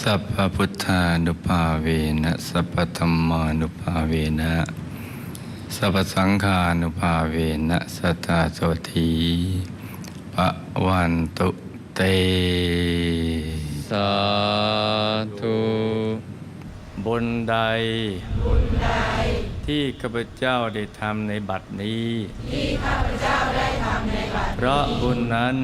สัพพพุทธานุภาเวนะสัพพธรรมานุภาเวนะสัพพสังฆานุภาเวนะสัทธาโสธีปะวันตุเต สาธุบุญใด ที่ข้าพเจ้าได้ทำในบัดนี้เพราะบุญนั้น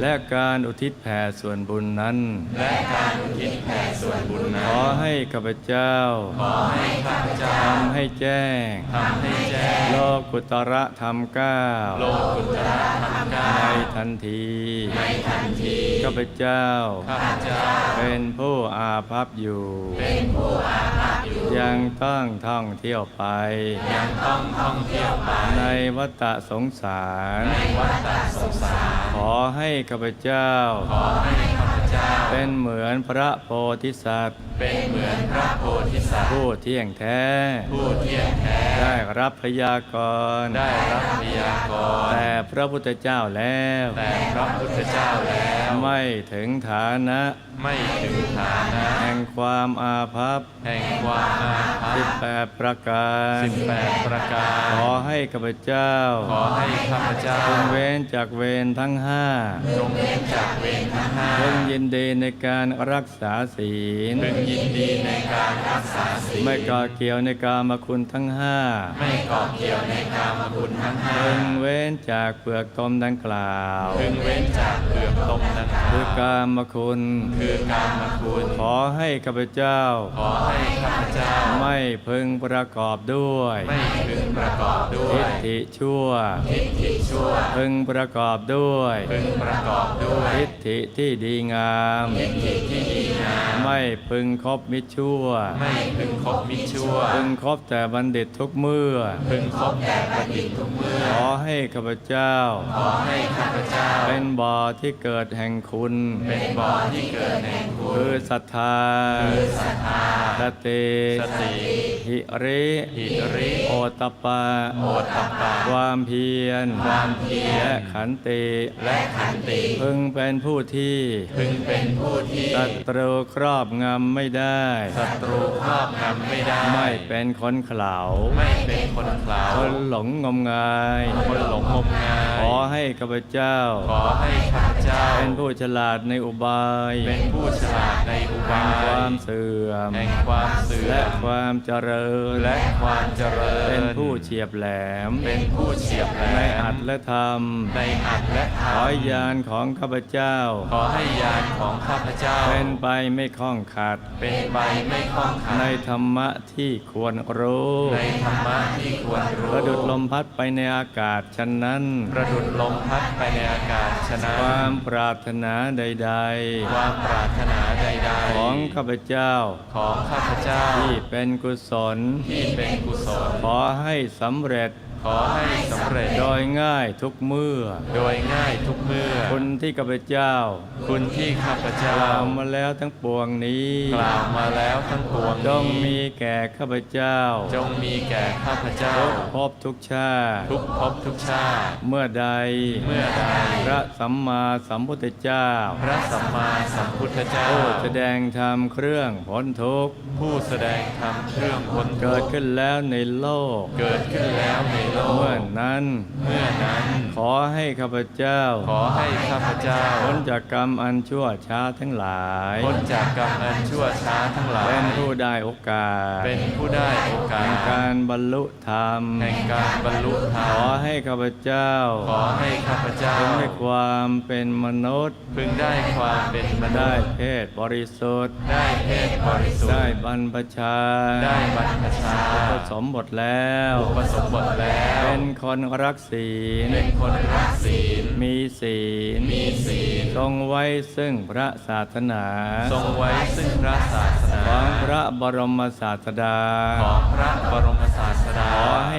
และการอุทิศแผ่ส่วนบุญนั้น และการอุทิศแผ่ส่วนบุญนั้ขนอให้ข้าพเจ้า ขอให้ข้าพเจ้าทำให้แจ้งทำให้แจ้ง โลกุตระธรรมเก้าโลกุตระธรรมกาในยทันที ในทันที ข้าพเจ้า ข้าพเจ้า เป็นผู้อาภัพอยู่ เป็นผู้อาภัพอ ยู่ยังต้องท่องเที่ยวไป ยังต้องท่องเที่ยวไป ในวัฏสงสาร ในวัฏสงสาร ขอให้ข้าพเจ้า ขอให้ข้าพเจ้า เป็นเหมือนพระโพธิสัตว์ เป็นเหมือนพระโพธิสัตว์ ผู้เที่ยงแท้ ผู้เที่ยงแท้ ได้รับพยากรณ์ได้รับพยากรณ์แต่ พระพุทธเจ้าแล้ว แต่พระพุทธเจ้าแล้ว ไม่ถึงฐานะ ไม่ถึงฐานะ แห่งความอาภัพแห่งความอาภัสิบพแปดประการสิบแปดประการ ขอให้ข้าพเจ้า ขอให้ข้าพเจ้าจงเว้นจากเวรทั้งห้าจงเว้นจากเวรทั้งห้าพึงยินดีในการรักษาศีลพึงยินดีในการรักษาศีลไม่ก่อเกี่ยวในกามคุณทั้งห้าไม่ก่อเกี่ยวในกามคุณทั้งห้าพึงเว้นจากเปลือกตมดังกล่าวพึงเว้นจากเปลือกตมดังกล่าวคือกามคุณคือกามคุณ ขอให้ข้าพเจ้า ขอให้ข้าพเจ้า ไม่พึงประกอบด้วย ไม่พึงประกอบด้วทิยฏฐิชั่วทิฏฐิชั่ว พึงประกอบด้วย พึงประกอบด้วยทิฏฐิที่ดีงามทิฏฐิที่ดีงาม ไม่ พึงคบมิตรชั่ว ไม่พึงคบมิตรชั่ว พึงคบแต่บัณฑิตทุกเมื่อ พึงคบแต่บัณฑิตทุกเมื่อ ขอให้ข้าพเจ้า ขอให้ข้าพ เจ้าเป็นบ่อที่เกิดแห่งคุณ เป็นบ่อที่เกิดแห่งคุณ คือศรัทธาคือศรัทธาสติสติหิริหิริโอตตปปะโอตตัปปะ ความเพียรความเพียร และขันติและขันติ พึงเป็นผู้ที่พึงเป็นผู้ที่ศัตรูครอบงำไม่ได้ศัตรูครอบงำไม่ได้ ไม่เป็นคนเขลาไม่เป็นคนเขลาคนหลงงมงาย คนหลงงมงาย ขอให้ข้าพเจ้า ขอให้ข้าพเจ้า เป็นผู้ฉลาดในอุบาย เป็นผู้ฉลาดในอุแห่บางควายมเสื่อมแห่งความเสื่อและมความเจริญ และความเจริญ เป็นผู้เฉียบแหลม เป็นผู้เฉียบแหลในมอัตและธรรม ในอัตและธรขรอมญาณของข้าพเจ้า ขอให้ญาณของข้าพเจ้า เป็นไปไม่ข้องขัด เป็นไปไม่คล่องขัด ในธรรมะที่ควรรู้ ในธรรมะที่ควรรู้ ประดุดลมพัดไปในอากาศฉะนั้น ประดุดลมพัดไปในอากาศฉะนั้นความปรารถนาใดความปรารถนาใดๆๆของข้าพเจ้า ของข้าพเจ้าที่เป็นกุศลที่เป็นกุศล ขอให้สำเร็จ ขอให้สำเร็จ โดยง่ายทุกเมื่อ โดยง่ายทุกเมื่อ คุณที่ข้าพเจ้าคุณที่ข้าพกเจ้าล่าวมาแล้วทั้งปวงนี้กล่าวมาแล้วทั้งปวงจนี้งมีแก่ข้าพเจ้าจงมีแก่ข้าพเจ้าทุกภพทุกชาติทุกภพทุกชาติ เมื่อใดเมื่อใดพระสัมมาสัมพุทธเจ้าพระสัมมาสัมพุทธเจ้า ผู้แสดงธรรมเครื่องพ้นทุกข์ผู้แสดงธรรมเครื่องพ้นทุเกิดกข์ขึ้นแล้วในโลกเกิดขึ้นแล้วในโลก เมื่อนั้น เมื่อนั้น ขอให้ข้าพเจ้า ขอให้ข้าพเจ้าพ้นจากกรรมอันชั่วช้าทั้งหลายพ้นจากกรรมอันชั่วช้าทั้งหลาย เป็นผู้ได้โอกาส เป็นผู้ได้โอกาแห่สงการบรรลุธรรม แห่งการบรรลุธรรขอมให้ข้าพเจ้า ขอให้ข้าพเจ้าพึงได้ความเป็นมนุษย์ พึงได้ความเป็นมนุได้ษย์เพศบริสุทธิ์ ได้เพศบริสุทได้ธิ์บรรพชา ได้บรรพชาผสมบทแล้ว อุปสมบทแล้วเป็นคนรักศีล เป็นคนรักศีล มีศีล มีศีล ทรงไว้ซึ่งพระศาสนา ทรงไว้ซึ่งพระศาสนา ของพระบรมศาสดา ของพระบรมศาสดา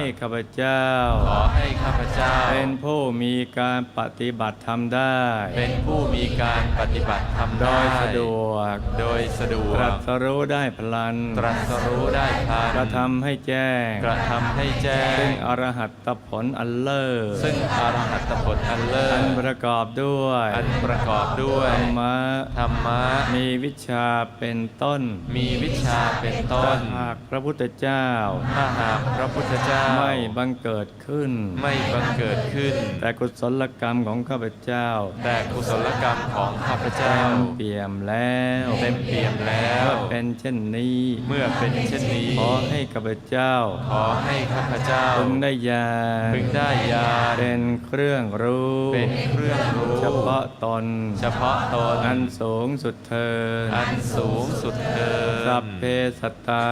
ขอให้ข้าพเจ้า ขอให้ข้าพเจ้า เป็นผู้มีการปฏิบัติธรรมได้ เป็นผู้มีการปฏิบัติธรรมโดได้ยสะดวก โดยสะดวตรักสรู้ได้พลัน ตรัสรู้ได้พลันกระทำให้แจ้ง กระทำให้แจ้ซึ่งงอรหัตผลอันเลิศซึ่งอรหัตผลอันเลิอันศประกอบด้วยอันประกอบด้วย ธรรมะ ธรรมะ มีวิชาเป็นต้นมีวิชาเป็นต้ถ้านหากพระพุทธเจ้า ถ้าหากพระพุทธเจ้าไม่บังเกิดขึ้น ไม่บังเกิดขึ้น แต่กุศลกรรมของข้าพเจ้า แต่กุศลกรรมของข้าพเจ้าเต็มเปี่ยมแล้วเต็มเปี่ยมแล้วเมื่อเป็นเช่นนี้ เมื่อเป็นเช่นนี้ ขอให้ข้าพเจ้า ขอให้ข้าพเจ้าพึงได้ยาพึงได้ญาณเป็นเครื่องรู้ เป็นเครื่องรู้ เฉพาะตน เฉพาะตน อันสูงสุดเธอญอันสูงสุดเทินสัพเพสัตตา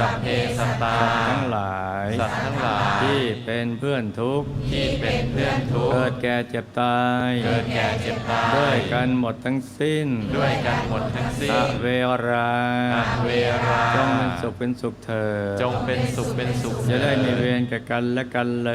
สัพเพสัตตา ทั้งหลาย สัตว์ทั้งหลายที่เป็นเพื่อนทุกข์ที่เป็นเพื่อนทุกเกิดข์แก่เจ็บตาย เกิดแก่เจ็บตาย ด้วยกันหมดทั้งสิ้นด้วยกันหมดทั้งสิ้อนเวราอะเวราจงเป็นสุขเป็นสุขเถิดจงเป็นสุขเป็นสุขจะได้มีเวรแก่กันและกันเล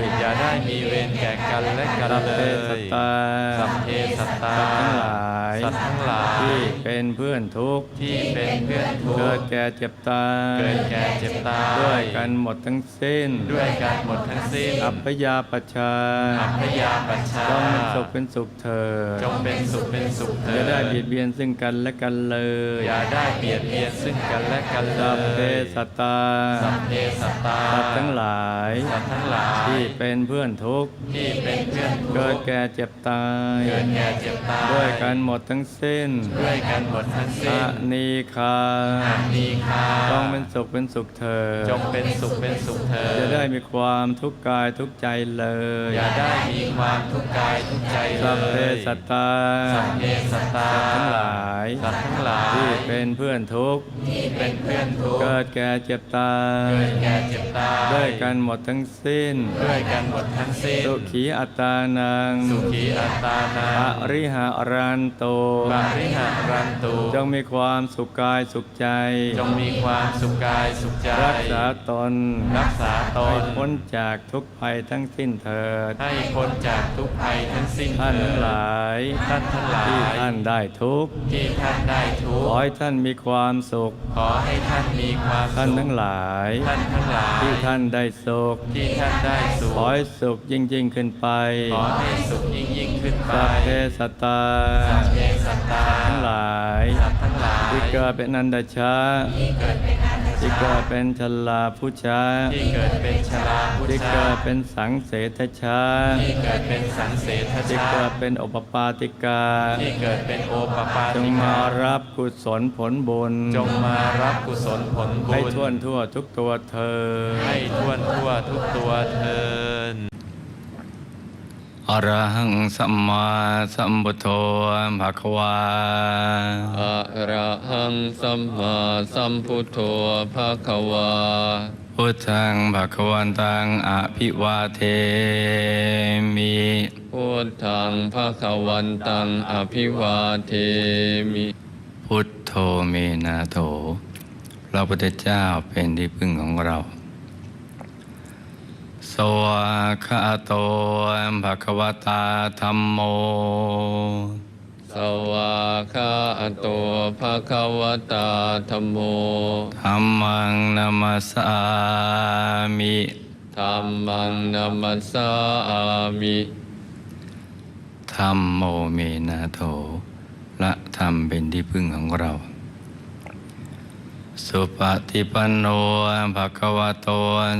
ย อย่าได้มีเวรแก่กันและกันสัพเลเพยสัตตาสัพเพสัตตาสัตว์ทั้งหลายสัตว์ทั้งหลาย ที่เป็นเพื่อนทุกข์ที่เป็นเพื่อนทุกเกิดข์แก่เจ็บตาย เกิดแก่เจ็บตาย ด้วยกันหมดทั้งสิ้นด้วยกันหมดทั้งสิ้น อัพยาปชชาอัพยาปัญชาจงเป็นสุขเป็นสุขเถิดจงเป็นสุขเป็นสุขเถิจะได้เบียดเบียนซึ่งกันและกันเลย อย่าได้เบียดเบียนซึ่งกันและกันเลสัพเพยสัตตาสัพเพสัตตาสัตว์ทั้งหลายสัตว์ทั้งหลายที่เป็นเพื่อนทุกข์ที่เป็นเพื่อนทุกข์เกิดแก่เจ็บตายเกิดแก่เจ็บตายด้วยกันหมดทั้งสิ้นด้วยกันหมดทั้งอสิ้นนีคาอานีคาจงเป็นสุขเป็นสุขเถิดจงเป็นสุขเป็นสุขเถิดจะได้มีความทุกข์กายทุกใจเลย อย่าได้มีความทุกข์กายทุกใจเลสัพเพยสัตตาสัพเพสัตตาทั้งหลายสัตว์ทั้งหลายที่เป็นเพื่อนทุกข์ที่เป็นเพื่อนทุกข์เกิดแก่เจ็บตายเกิดแก่เจ็บตายด้วยกันหมดทั้งสิ้นด้วยกันหมดทั้งสิ้นสุขีอัตตานังสุขีอัตตานาอริหารันโตบาริหารันตุจงมีความสุขกายสุขใจ จงมีความสุขกายสุขใจ รักษาตนรักษาตให้นพ้นจากทุกภัยทั้งสิ้นเถิด ให้พ้นจากทุกภัยทั้งสิ้นท่านเถิทั้งดหลาย ท่านทั้งหลาย ที่ท่านได้ทุกข์ที่ท่านได้ทุกขอข์ให้ท่านมีความสุข ขอให้ท่านมีความสุขท่านทั้งหลาย ท่านทั้งหลาย ที่ท่านได้สุข ที่ท่านได้สุข ขอให้สุขยิ่งยิ่งขึ้นไป ขอให้สุขยิ่งยิ่งขึ้นไปสัพเพสัตตา สัพเพสัตตาทั้งหลาย สัตว์ทั้งหลายที่เกิดเป็นนันดชา ที่เกิดเป็นอัน ที่เกิดเป็นชลาผู้ชาที่เกิดเป็นชราพุทที่ธาเกิดเป็นสังเสทชาที่เกิดเป็นสังเสทที่ชาเกิดเป็นโอปปาติกาที่เกิดเป็นโอปปาจงติมาการับกุศลผลบุญ จงมารับกุศลผลบุญให้ท่วนทั่วทุกตัวเธอ ให้ท่วนทั่วทุกตัวเทิน อรหังสัมมาสัมพุทโธภะคะวาอะระหังสัมมาสัมพุทโธภะคะวาพุทธังภะคะวันตังอภิวาเทมิพุทธังภะคะวันตังอภิวาเทมิ พุทโธเมนาโถพระพุทธเจ้าเป็นที่พึ่งของเรา สวากาโตภะคะวตาธรรมโม สวากาโตภะคะวตาธัมโมธรรมังนามัสสามิธัมมังนัมมัสสามิธรรมโมเมนาโถละธรรมเป็นที่พึ่งของเรา สุปฏิปันโนภะคะวะโต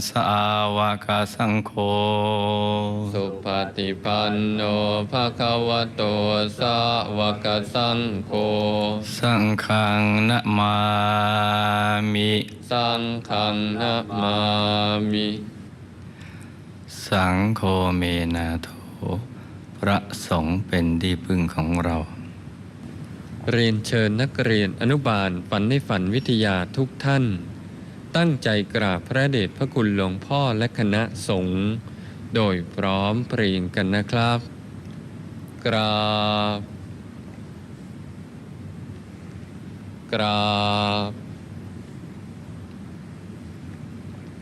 สาวกสังโฆ สุปฏิปันโนภะคะวะโตสาวกสังโฆ สังฆังนะมามิ สังฆังนะมามิ สังโฆเมนาโถพระสงฆ์เป็นที่พึ่งของเรา เรียนเชิญนักเรียนอนุบาลฝันในฝันวิทยาทุกท่าน ตั้งใจกราบพระเดชพระคุณหลวงพ่อและคณะสงฆ์โดยพร้อมเพรียงกันนะครับ กราบ กราบ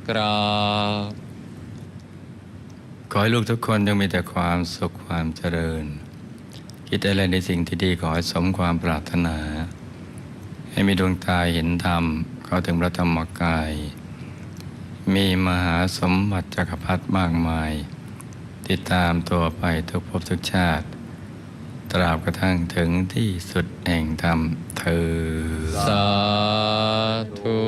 กราบ ขอให้ลูกทุกคนจงมีแต่ความสุขความเจริญ คิดอะไรในสิ่งที่ดีขอให้สมความปรารถนา ให้มีดวงตาเห็นธรรมเข้าถึงพระธรรมกาย มีมหาสมบัติจักรพรรดิมากมาย ติดตามตัวไปทุกภพทุกชาติ ตราบกระทั่งถึงที่สุดแห่งธรรมเธอสาธุ